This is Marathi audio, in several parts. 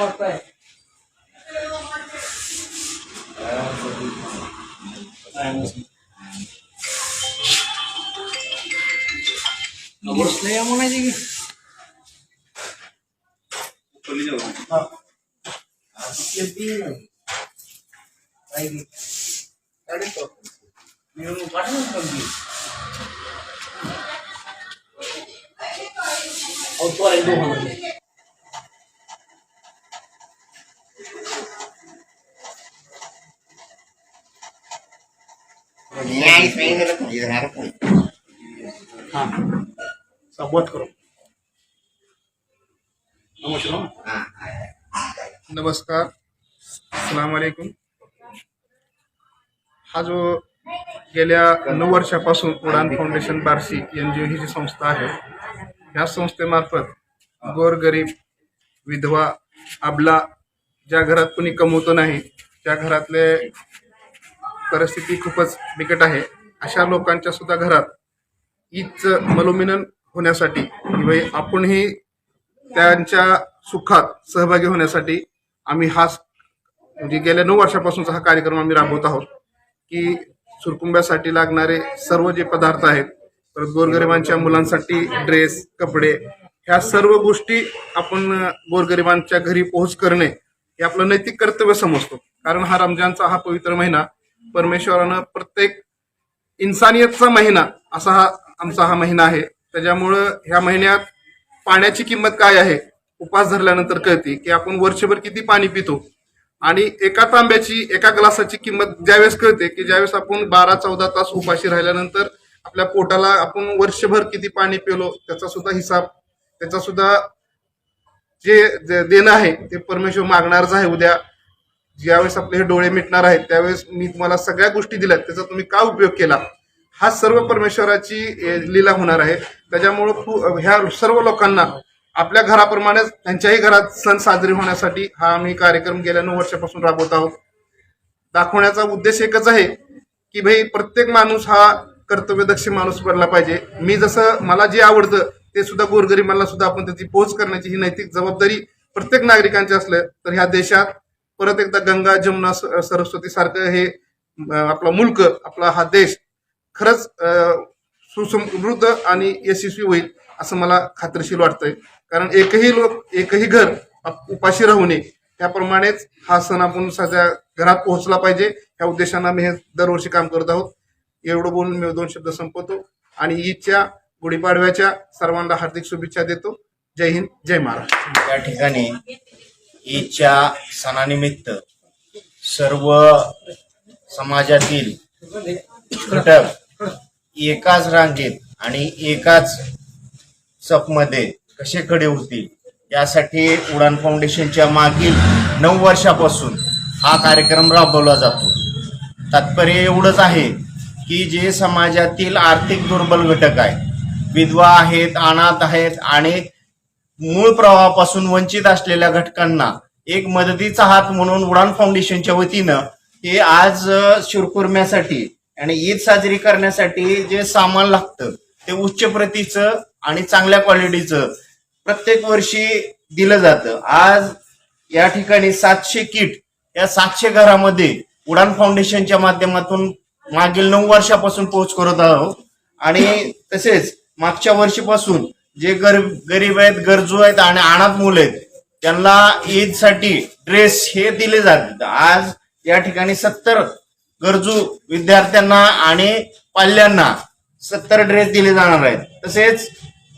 मागताय बसलं या म्हणायचे की हा. ते ती नाही. हाँ. संवाद करो. नमस्कार. नमस्कार. अस्सलाम वालेकुम. हा जो गेल्या नऊ वर्षापासून Udan foundation Barshi N G O ही जी संस्था आहे ह्या संस्थेमार्फत गोरगरीब विधवा अबला ज्या घरात कोणी कमवतो नाही त्या घरातले परिस्थिती खूपच बिकट आहे. अशा लोकांच्या सुद्धा घरात ईदचं मलोमिनन होण्यासाठी किंवा आपणही त्यांच्या सुखात सहभागी होण्यासाठी आम्ही हा म्हणजे गेल्या नऊ वर्षापासूनचा हा कार्यक्रम आम्ही राबवत आहोत की सुरकुंब्यासाठी लागणारे सर्व जे पदार्थ आहेत परत गोरगरिबांच्या मुलांसाठी ड्रेस कपडे ह्या सर्व गोष्टी आपण गोरगरिबांच्या घरी पोहोच करणे हे आपलं नैतिक कर्तव्य समजतो. कारण हा रमजानचा हा पवित्र महिना परमेश्वरानं प्रत्येक इन्सानियतचा महिना असा हा आमचा हा महिना आहे. त्याच्यामुळं ह्या महिन्यात पाण्याची किंमत काय आहे? उपास धरल्यानंतर कळते की आपण वर्षभर किती पाणी पितो? आणि एका तांब्याची एका ग्लासाची किंमत ज्यावेळेस कळते की ज्यावेळेस आपण बारा चौदा तास उपाशी राहिल्यानंतर आपल्या पोटाला आपण वर्षभर किती पाणी पिलो त्याचा सुद्धा हिसाब त्याचा सुद्धा जे देणं आहे ते परमेश्वर मागणारच आहे उद्या. ज्यावेळेस आपले हे डोळे मिटणार आहेत त्यावेळेस मी तुम्हाला सगळ्या गोष्टी दिल्यात त्याचा तुम्ही का उपयोग केला? हा सर्व परमेश्वराची लीला होणार आहे. त्याच्यामुळं ह्या सर्व लोकांना आपल्या घराप्रमाणेच त्यांच्याही घरात सण साजरे होण्यासाठी हा आम्ही कार्यक्रम गेल्या नऊ वर्षापासून राबवत आहोत. दाखवण्याचा उद्देश एकच आहे की भाई प्रत्येक माणूस हा कर्तव्यदक्ष माणूस बनला पाहिजे. मी जसं मला जे आवडतं ते सुद्धा गोरगरिबांना सुद्धा आपण त्याची पोच करण्याची ही नैतिक जबाबदारी प्रत्येक नागरिकांची असलं तर ह्या देशात परत एकदा गंगा जमुना स- सरस्वती सारखं हे आपला मुल्क आपला हा देश खरंच सुसमृद्ध आणि यशस्वी होईल असं मला खात्रीशीर वाटतंय. कारण एकही लोक एकही घर उपाशी राहू नये. त्याप्रमाणेच हा सण आपण सध्या घरात पोहोचला पाहिजे. ह्या उद्देशानं आम्ही हे दरवर्षी काम करत आहोत. एवढं बोलून मी दोन शब्द संपवतो. आणि ईदच्या गुढीपाडव्याच्या सर्वांना हार्दिक शुभेच्छा देतो. जय हिंद जय महाराष्ट्र. या ठिकाणी ईदच्या सणानिमित्त सर्व समाजातील घटक एकाच रांगेत आणि एकाच सपमध्ये कसे खडे होतील यासाठी उडान फाउंडेशनच्या मागील नऊ वर्षापासून हा कार्यक्रम राबवला जातो. तात्पर्य एवढंच आहे की जे समाजातील आर्थिक दुर्बल घटक आहेत विधवा आहेत अनाथ आहेत आणि मूळ प्रवाहापासून वंचित असलेल्या घटकांना एक मदतीचा हात म्हणून उडान फाउंडेशनच्या वतीनं हे आज अ, शिरकुर्म्यासाठी आणि ईद साजरी करण्यासाठी जे सामान लागतं ते उच्च प्रतीचं आणि चांगल्या क्वालिटीचं प्रत्येक वर्षी दिलं जातं. आज या ठिकाणी सातशे किट या सातशे घरामध्ये उडान फाउंडेशनच्या माध्यमातून मागील नऊ वर्षापासून पोहोच करत आहोत. आणि तसेच मागच्या वर्षीपासून जे गर गरीब आहेत गरजू आहेत आणि अनाथ मुलं आहेत त्यांना ईदसाठी ड्रेस हे दिले जातात आज या ठिकाणी सत्तर गरजू विद्यार्थ्यांना आणि पाल्यांना सत्तर ड्रेस दिले जाणार आहेत. तसेच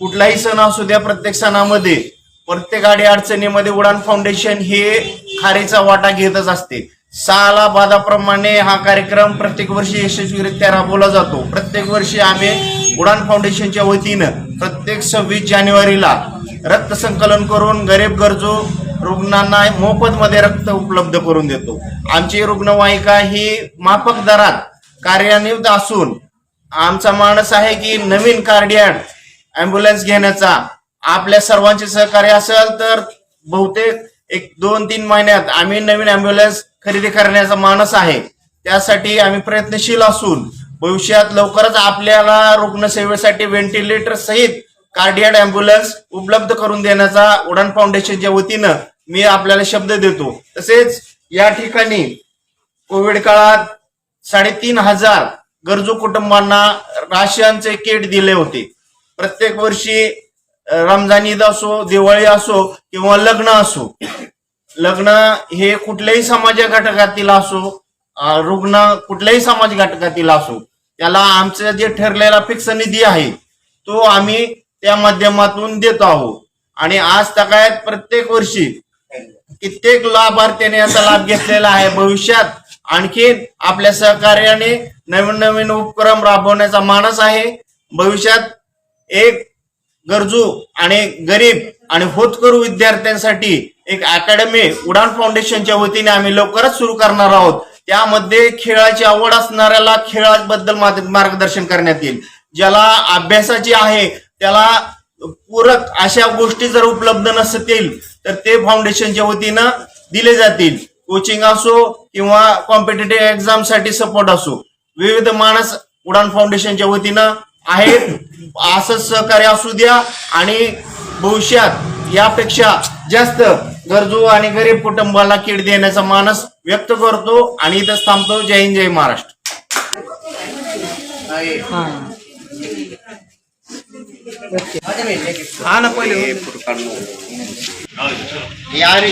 कुठलाही सण असू द्या प्रत्येक सणामध्ये प्रत्येक आडी अडचणीमध्ये उडान फाउंडेशन हे खारीचा वाटा घेतच असते. साला बादाप्रमाणे हा कार्यक्रम प्रत्येक वर्षी यशस्वीरित्या राबवला जातो. प्रत्येक वर्षी आम्ही उडान फाउंडेशनच्या वतीनं प्रत्येक सव्वीस जानेवारीला रक्त संकलन करून गरीब गरजू रुग्णांना मोफत मध्ये रक्त उपलब्ध करून देतो. आमची रुग्णवाहिका ही माफक दरात कार्यान्वित असून आमचा मानस आहे की नवीन कार्डियाड अँब्युलन्स घेण्याचा. आपल्या सर्वांचे सहकार्य असेल तर बहुतेक एक दोन तीन महिन्यात आम्ही नवीन अँब्युलन्स खरेदी करण्याचा मानस आहे. त्यासाठी आम्ही प्रयत्नशील असून भविष्यात लवकरच आपल्याला रुग्णसेवेसाठी व्हेंटिलेटर सहित कार्डियाड अँब्युलन्स उपलब्ध करून देण्याचा उडान फाउंडेशनच्या वतीनं मी आपल्याला शब्द देतो. तसेच या ठिकाणी कोविड काळात साडेतीन हजार गरजू कुटुंबांना राशनचे किट दिले होते. प्रत्येक वर्षी रमजान ईद असो दिवाळी असो किंवा लग्न असो लग्न हे कुठल्याही समाज घटकातील असो रुग्ण कुठल्याही समाज घटकातील असो त्याला आमचं जे ठरलेला फिक्स निधी आहे तो आम्ही त्या माध्यमातून देतो आहोत. आणि आज तकायत प्रत्येक वर्षी कित्येक लाभार्थ्याने याचा लाभ घेतलेला आहे. भविष्यात आणखीन आपल्या सहकार्याने नवीन नवीन उपक्रम राबवण्याचा मानस आहे. भविष्यात एक गरजू आणि गरीब आणि होतकरू विद्यार्थ्यांसाठी एक अकॅडमी उडान फाउंडेशनच्या वतीने आम्ही लवकरच सुरू करणार आहोत. त्यामध्ये खेळाची आवड असणाऱ्याला खेळाबद्दल मार्गदर्शन करण्यात येईल. ज्याला अभ्यासाची आहे त्याला पूरक अशा गोष्टी जर उपलब्ध नसतील तर ते फाउंडेशनच्या वतीनं दिले जातील. कोचिंग असो किंवा कॉम्पिटेटिव्ह एक्झामसाठी सपोर्ट असो. विविध माणस उडान फाउंडेशनच्या वतीनं आहेत. असंच सहकार्य असू द्या आणि भविष्यात यापेक्षा जास्त गरजू आणि गरीब कुटुंबाला किट देण्याचा मानस व्यक्त करतो आणि इथंच थांबतो. जय हिंद जय महाराष्ट्र. हा. ना पहिले. यार